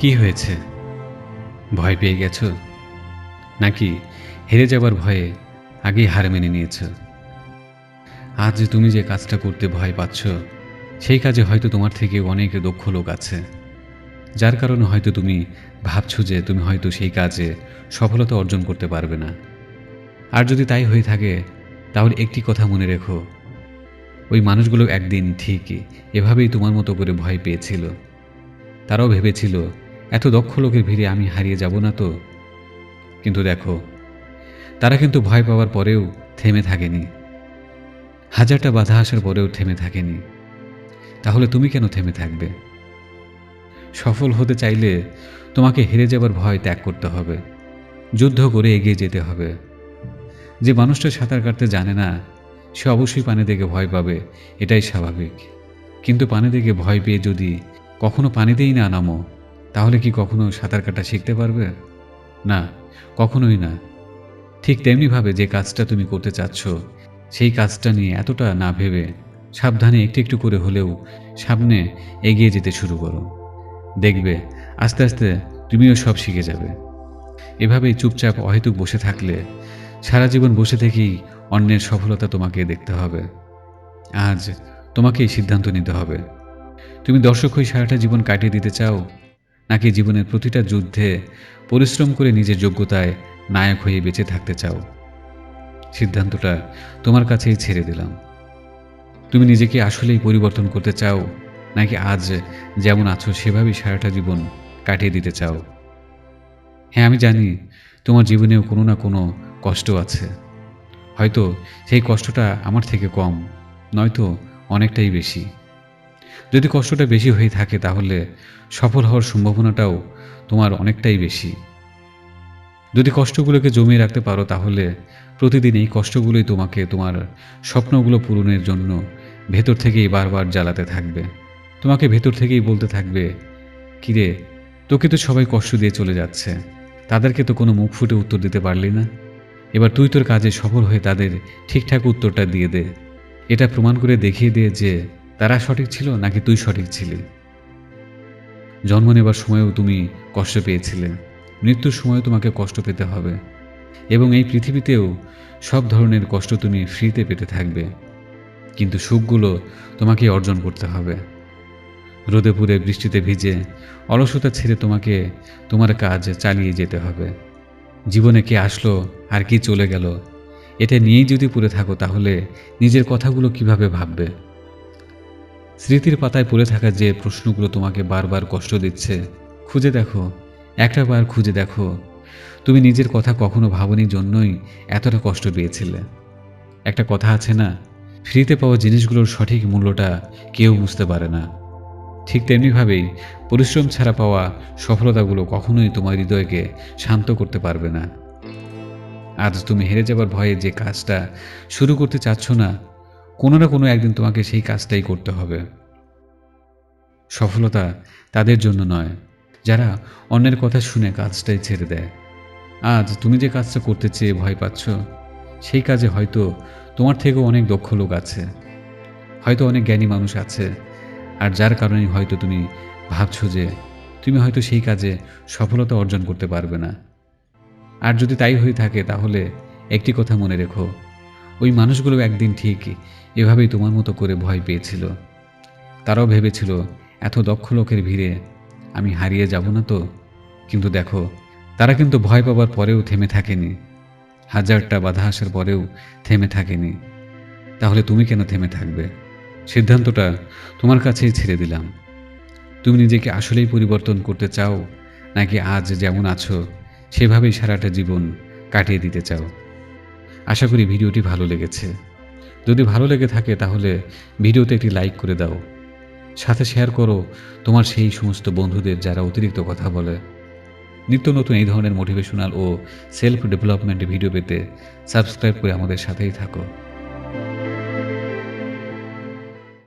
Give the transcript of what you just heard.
কি হয়েছে? ভয় পেয়ে গেছ? নাকি হেরে যাবার ভয়ে আগেই হার মেনে নিয়েছ? আজ তুমি যে কাজটা করতে ভয় পাচ্ছ, সেই কাজে হয়তো তোমার থেকে অনেক দক্ষ লোক আছে। যার কারণে হয়তো তুমি ভাবছ যে তুমি হয়তো সেই কাজে সফলতা অর্জন করতে পারবে না। আর যদি তাই হয়ে থাকে, তাহলে একটি কথা মনে রেখো। ওই মানুষগুলো একদিন ঠিকই এভাবেই তোমার মতো করে ভয় পেয়েছিল। তারাও ভেবেছিল এত দক্ষ লোকের ভিড়ে আমি হারিয়ে যাব না তো? কিন্তু দেখো, তারা কিন্তু ভয় পাওয়ার পরেও থেমে থাকেনি। হাজারটা বাধা আসার পরেও থেমে থাকেনি। তাহলে তুমি কেন থেমে থাকবে? সফল হতে চাইলে তোমাকে হেরে যাবার ভয় ত্যাগ করতে হবে। যুদ্ধ করে এগিয়ে যেতে হবে। যে মানুষটা সাঁতার কাটতে জানে না, সে অবশ্যই পানি দেখে ভয় পাবে, এটাই স্বাভাবিক। কিন্তু পানি দেখে ভয় পেয়ে যদি কখনো পানিতেই না নামো তাহলে কি কখনো সাঁতার কাটা শিখতে পারবে? না, কখনোই না। ঠিক তেমনিভাবে যে কাজটা তুমি করতে চাচ্ছ, সেই কাজটা নিয়ে এতটা না ভেবে সাবধানে একটু একটু করে হলেও সামনে এগিয়ে যেতে শুরু করো। দেখবে আস্তে আস্তে তুমিও সব শিখে যাবে। এভাবেই চুপচাপ অহেতুক বসে থাকলে সারা জীবন বসে থেকেই অন্যের সফলতা তোমাকে দেখতে হবে। আজ তোমাকেই সিদ্ধান্ত নিতে হবে। তুমি দর্শক হয়ে সারাটা জীবন কাটিয়ে দিতে চাও নাকি জীবনের প্রতিটা যুদ্ধে পরিশ্রম করে নিজের যোগ্যতায় নায়ক হয়ে বেঁচে থাকতে চাও? সিদ্ধান্তটা তোমার কাছেই ছেড়ে দিলাম। তুমি নিজেকে আসলেই পরিবর্তন করতে চাও, নাকি আজ যেমন আছো সেভাবেই সারাটা জীবন কাটিয়ে দিতে চাও? হ্যাঁ আমি জানি তোমার জীবনেও কোনো না কোনো কষ্ট আছে। হয়তো সেই কষ্টটা আমার থেকে কম, নয়তো অনেকটাই বেশি। যদি কষ্টটা বেশি হয়ে থাকে তাহলে সফল হওয়ার সম্ভাবনাটাও তোমার অনেকটাই বেশি। যদি কষ্টগুলোকে জমিয়ে রাখতে পারো তাহলে প্রতিদিন এই কষ্টগুলোই তোমাকে তোমার স্বপ্নগুলো পূরণের জন্য ভেতর থেকেই বারবার জ্বালাতে থাকবে। তোমাকে ভেতর থেকেই বলতে থাকবে, কিরে, তোকে তো সবাই কষ্ট দিয়ে চলে যাচ্ছে। তাদেরকে তো কোনো মুখ ফুটে উত্তর দিতে পারলি না। এবার তুই তোর কাজে সফল হয়ে তাদের ঠিকঠাক উত্তরটা দিয়ে দে। এটা প্রমাণ করে দেখিয়ে দে যে তারা সঠিক ছিল নাকি তুই সঠিক ছিলি? জন্ম নেবার সময়ও তুমি কষ্ট পেয়েছিলে। মৃত্যুর সময় তোমাকে কষ্ট পেতে হবে। এবং এই পৃথিবীতেও সব ধরনের কষ্ট তুমি ফ্রিতে পেতে থাকবে। কিন্তু সুখগুলো তোমাকে অর্জন করতে হবে। রোদে পুড়ে বৃষ্টিতে ভিজে অলসতা ছেড়ে তোমাকে তোমার কাজ চালিয়ে যেতে হবে। জীবনে কে আসলো আর কি চলে গেল, এটা নিয়েই যদি পড়ে থাকো তাহলে নিজের কথাগুলো কীভাবে ভাববে? স্মৃতির পাতায় পড়ে থাকা যে প্রশ্নগুলো তোমাকে বারবার কষ্ট দিচ্ছে, খুঁজে দেখো, একটা বার খুঁজে দেখো। তুমি নিজের কথা কখনো ভাবনি জন্যই এতটা কষ্ট পেয়েছিলে। একটা কথা আছে না, ফ্রিতে পাওয়া জিনিসগুলোর সঠিক মূল্যটা কেউ বুঝতে পারে না। ঠিক তেমনিভাবেই পরিশ্রম ছাড়া পাওয়া সফলতাগুলো কখনোই তোমার হৃদয়কে শান্ত করতে পারবে না। আজ তুমি হেরে যাবার ভয়ে যে কাজটা শুরু করতে চাচ্ছ না কোনো না কোনো একদিন তোমাকে সেই কাজটাই করতে হবে। সফলতা তাদের জন্য নয়, যারা অন্যের কথা শুনে কাজটাই ছেড়ে দেয়। আজ তুমি যে কাজটা করতে চেয়ে ভয় পাচ্ছ, সেই কাজে হয়তো তোমার থেকেও অনেক দক্ষ লোক আছে, হয়তো অনেক জ্ঞানী মানুষ আছে, আর যার কারণে হয়তো তুমি ভাবছ যে তুমি হয়তো সেই কাজে সফলতা অর্জন করতে পারবে না। আর যদি তাই হয়ে থাকে, তাহলে একটি কথা মনে রেখো, ওই মানুষগুলো একদিন ঠিক এভাবেই তোমার মতো করে ভয় পেয়েছিল। তারাও ভেবেছিল, এত দক্ষ লোকের ভিড়ে আমি হারিয়ে যাব না তো? কিন্তু দেখো, তারা কিন্তু ভয় পাবার পরেও থেমে থাকেনি। হাজারটা বাধা আসার পরেও থেমে থাকেনি। তাহলে তুমি কেন থেমে থাকবে? সিদ্ধান্তটা তোমার কাছেই ছেড়ে দিলাম। তুমি নিজেকে আসলেই পরিবর্তন করতে চাও, নাকি আজ যেমন আছো, সেভাবেই সারাটা জীবন কাটিয়ে দিতে চাও? আশা করি ভিডিওটি ভালো লেগেছে। যদি ভালো লেগে থাকে তাহলে ভিডিওতে একটি লাইক করে দাও। সাথে শেয়ার করো তোমার সেই সমস্ত বন্ধুদের যারা অতিরিক্ত কথা বলে। নিত্য নতুন এই ধরনের মোটিভেশনাল ও সেলফ ডেভেলপমেন্ট ভিডিও পেতে সাবস্ক্রাইব করে আমাদের সাথেই থাকো।